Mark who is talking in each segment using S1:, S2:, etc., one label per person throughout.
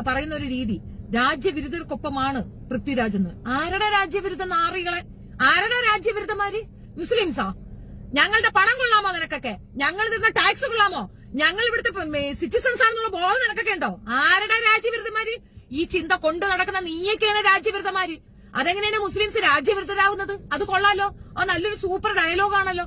S1: പറയുന്ന ഒരു രീതി. രാജ്യവിരുദ്ധർക്കൊപ്പമാണ് പൃഥ്വിരാജ് എന്ന്. ആരുടെ രാജ്യവിരുദ്ധ നാറികളെ ആരുടെ രാജ്യവിരുദ്ധമാര് മുസ്ലിംസാ. ഞങ്ങളുടെ പണം കൊള്ളാമോ നിനക്കൊക്കെ? ഞങ്ങൾ തരുന്ന ടാക്സ് കൊള്ളാമോ? ഞങ്ങൾ ഇവിടുത്തെ സിറ്റിസൺസ് ആണെന്നുള്ള ബോധം നിനക്കൊക്കെ ഉണ്ടോ? ആരുടെ രാജ്യവിരുദ്ധമാര് ഈ ചിന്ത കൊണ്ടു നടക്കുന്ന നീയൊക്കെയാണ് രാജ്യവിരുദ്ധമാര് അതെങ്ങനെയാണ് മുസ്ലിംസ് രാജ്യവിരുദ്ധരാകുന്നത് അത് കൊള്ളാലോ? അത് നല്ലൊരു സൂപ്പർ ഡയലോഗാണല്ലോ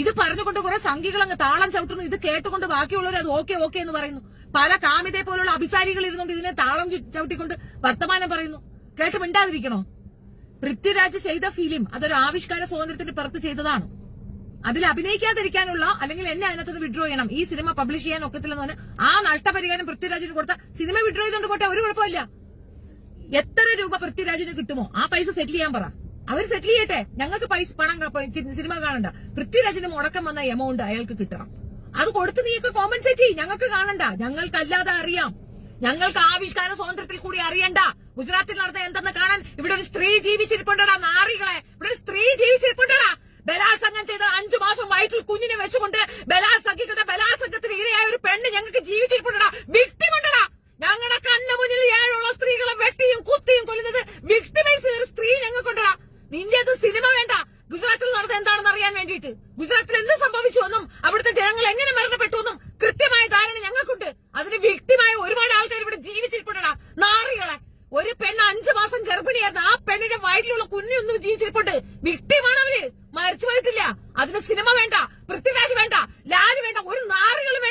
S1: ഇത് പറഞ്ഞുകൊണ്ട് കുറെ സംഘികൾ അങ്ങ് താളം ചവിട്ടുന്നു. ഇത് കേട്ടുകൊണ്ട് ബാക്കിയുള്ളവർ അത് ഓക്കെ ഓക്കെ എന്ന് പറയുന്നു. പല കാമിതെ പോലുള്ള അഭിസാരികൾ ഇരുന്നുകൊണ്ട് ഇതിനെ താളം ചവിട്ടിക്കൊണ്ട് വർത്തമാനം പറയുന്നു. കേട്ട് മിണ്ടാതിരിക്കണോ? പൃഥ്വിരാജ് ചെയ്ത ഫിലിം അതൊരു ആവിഷ്കാര സ്വാതന്ത്ര്യത്തിന്റെ പുറത്ത് ചെയ്തതാണ്. അതിൽ അഭിനയിക്കാതിരിക്കാനുള്ള അല്ലെങ്കിൽ എന്നെ അതിനകത്ത് വിഡ്രോ ചെയ്യണം. ഈ സിനിമ പബ്ലിഷ് ചെയ്യാൻ ഒക്കത്തില്ലെന്ന് പറഞ്ഞ് ആ നഷ്ടപരിഹാരം പൃഥ്വിരാജിന് കൊടുത്ത സിനിമ വിഡ്രോ ചെയ്തുകൊണ്ട് പോട്ടെ ഒരു കുഴപ്പമില്ല. എത്ര രൂപ പൃഥ്വിരാജിന് കിട്ടുമോ? ആ പൈസ സെറ്റിൽ ചെയ്യാൻ പറ. അവർ സെറ്റിൽ ചെയ്യട്ടെ. ഞങ്ങൾക്ക് പൈസ പണം സിനിമ കാണണ്ട. പൃഥ്വിരാജിന് മുടക്കം വന്ന എമൗണ്ട് അയാൾക്ക് കിട്ടണം. അത് കൊടുത്ത് നീയൊക്കെ കോമ്പൻസേറ്റ് ചെയ്യും. ഞങ്ങൾക്ക് കാണണ്ട. ഞങ്ങൾക്ക് അല്ലാതെ അറിയാം. ഞങ്ങൾക്ക് ആവിഷ്കാര സ്വാതന്ത്ര്യത്തിൽ കൂടി അറിയണ്ട. ഗുജറാത്തിൽ നടന്ന എന്തെന്ന് കാണാൻ ഇവിടെ ഒരു സ്ത്രീ ജീവിച്ചിരിപ്പുണ്ടടാ നാറികളെ. ഇവിടെ ഒരു സ്ത്രീ ജീവിച്ചിരിപ്പുണ്ടടാ. ബലാത്സംഗം ചെയ്ത അഞ്ചു മാസം വയറ്റിൽ കുഞ്ഞിനെ വെച്ചുകൊണ്ട് ബലാത്സംഗികളുടെ ബലാത്സംഗത്തിന് ഇരയായ ഒരു പെണ്ണ് ഞങ്ങൾക്ക് ജീവിച്ചിരിപ്പുണ്ടടാ. വിക്ടിമുണ്ടടാ ഞങ്ങളുടെ കണ്ണു മുന്നിൽ ഏഴുള്ള സ്ത്രീകളെ വെട്ടിയും കുത്തിയും കൊല്ലുന്നത് വിക്ടിമൈസ് ഒരു സ്ത്രീ ഞങ്ങൾക്കുണ്ടടാ നിന്റെ അത് സിനിമ വേണ്ട ഗുജറാത്തിൽ നടന്നത് എന്താണെന്ന് അറിയാൻ വേണ്ടിയിട്ട് ഗുജറാത്തിൽ എന്ത് സംഭവിച്ചു എന്നും അവിടുത്തെ ജനങ്ങൾ എങ്ങനെ മരണപ്പെട്ടു എന്നും കൃത്യമായ ധാരണ ഞങ്ങൾക്കുണ്ട്. അതിന് വ്യക്തിമായ ഒരുപാട് ആൾക്കാർ ഇവിടെ ജീവിച്ചിരിപ്പുണ്ടടാ. നാറികളെ. ഒരു പെണ്ണ് അഞ്ചു മാസം ഗർഭിണിയായിരുന്നു. ആ പെണ്ണിന്റെ വയറ്റിലുള്ള കുഞ്ഞൊന്നും ജീവിച്ചിരിപ്പുണ്ട്. വിക്ടിമാണ് അവർ മരിച്ചു പോയിട്ടില്ല അതിന് സിനിമ വേണ്ട പൃഥ്വിരാജ് വേണ്ട ലാൽ വേണ്ട. ഒരു നാറികളും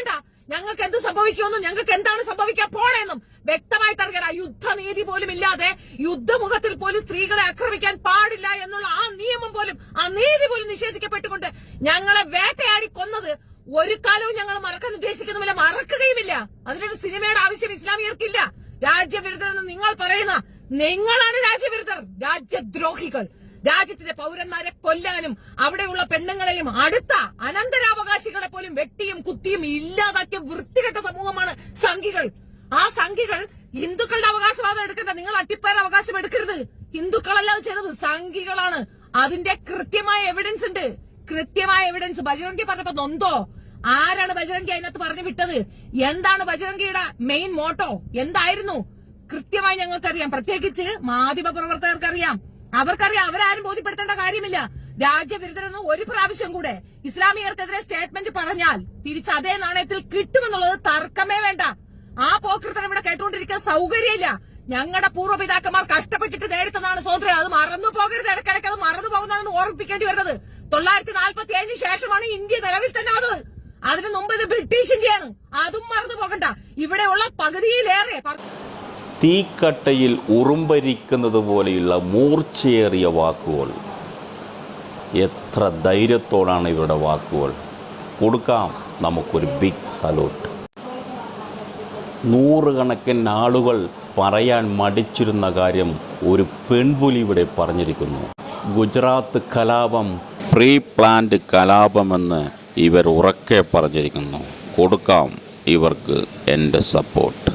S1: ഞങ്ങൾക്ക് എന്ത് സംഭവിക്കുമെന്നും ഞങ്ങൾക്ക് എന്താണ് സംഭവിക്കാൻ പോണെന്നും വ്യക്തമായിട്ട് അറിയണം യുദ്ധനീതി പോലും ഇല്ലാതെ യുദ്ധമുഖത്തിൽ പോലും സ്ത്രീകളെ ആക്രമിക്കാൻ പാടില്ല എന്നുള്ള ആ നിയമം പോലും ആ നീതി പോലും നിഷേധിക്കപ്പെട്ടുകൊണ്ട് ഞങ്ങളെ വേട്ടയാടി കൊന്നത് ഒരു കാലവും ഞങ്ങൾ മറക്കാൻ ഉദ്ദേശിക്കുന്നുമില്ല മറക്കുകയുമില്ല. അതിനൊരു സിനിമയുടെ ആവശ്യം ഇസ്ലാമിയർക്കില്ല. രാജ്യവിരുദ്ധരെന്ന് നിങ്ങൾ പറയുന്ന നിങ്ങളാണ് രാജ്യവിരുദ്ധർ രാജ്യദ്രോഹികൾ. രാജ്യത്തിന്റെ പൗരന്മാരെ കൊല്ലാനും അവിടെയുള്ള പെണ്ണുങ്ങളെയും അടുത്ത അനന്തരാവകാശികളെ പോലും വെട്ടിയും കുത്തിയും ഇല്ലാതാക്കിയ വൃത്തികെട്ട സമൂഹമാണ് സംഘികൾ. ആ സംഘികൾ ഹിന്ദുക്കളുടെ അവകാശവാദം എടുക്കണ്ട. നിങ്ങൾ അട്ടിപ്പേർ അവകാശം എടുക്കരുത്. ഹിന്ദുക്കളല്ലാതെ ചെയ്തത്. സംഘികളാണ്. അതിന്റെ കൃത്യമായ എവിഡൻസ് ഉണ്ട്. കൃത്യമായ എവിഡൻസ് ബജരംഗി പറഞ്ഞപ്പോ നൊന്തോ? ആരാണ് ബജരംഗി അതിനകത്ത് പറഞ്ഞു വിട്ടത്? എന്താണ് ബജരംഗിയുടെ മെയിൻ മോട്ടോ എന്തായിരുന്നു? കൃത്യമായി ഞങ്ങൾക്കറിയാം. പ്രത്യേകിച്ച് മാധ്യമ പ്രവർത്തകർക്കറിയാം. അവർക്കറിയാം അവരാരും ബോധ്യപ്പെടുത്തേണ്ട കാര്യമില്ല. രാജ്യവിരുദ്ധരെന്ന് ഒരു പ്രാവശ്യം കൂടെ ഇസ്ലാമിയർക്കെതിരെ സ്റ്റേറ്റ്മെന്റ് പറഞ്ഞാൽ തിരിച്ച് അതേ നാണയത്തിൽ കിട്ടുമെന്നുള്ളത് തർക്കമേ വേണ്ട. ആ പോക്കൃത്തനം ഇവിടെ കേട്ടുകൊണ്ടിരിക്കാൻ സൗകര്യമില്ല. ഞങ്ങളുടെ പൂർവപിതാക്കന്മാർ കഷ്ടപ്പെട്ടിട്ട് നേടുത്തതാണ് സ്വാതന്ത്ര്യം. അത് മറന്നു പോകരുത്. ഇടയ്ക്കിടയ്ക്ക് അത് മറന്നു പോകുന്നതാണ് ഓർമ്മിപ്പിക്കേണ്ടി വരുന്നത്. തൊള്ളായിരത്തി നാൽപ്പത്തി ഏഴിന് ശേഷമാണ് ഇന്ത്യ നിലവിൽ തന്നെ വന്നത് അതിനു മുമ്പ് ഇത് ബ്രിട്ടീഷ് ഇന്ത്യയാണ് അതും മറന്നു പോകണ്ട. ഇവിടെയുള്ള പകുതിയിലേറെ
S2: തീക്കട്ടയിൽ ഉറുമ്പരിക്കുന്നത് പോലെയുള്ള മൂർച്ചയേറിയ വാക്കുകൾ. എത്ര ധൈര്യത്തോടാണ് ഇവരുടെ വാക്കുകൾ. കൊടുക്കാം നമുക്കൊരു ബിഗ് സലൂട്ട് നൂറുകണക്കിന് ആളുകൾ പറയാൻ മടിച്ചിരുന്ന കാര്യം ഒരു പെൺപുലി ഇവിടെ പറഞ്ഞിരിക്കുന്നു. ഗുജറാത്ത് കലാപം പ്രീ പ്ലാൻഡ് കലാപമെന്ന് ഇവർ ഉറക്കെ പറഞ്ഞിരിക്കുന്നു. കൊടുക്കാം ഇവർക്ക് എന്റെ സപ്പോർട്ട്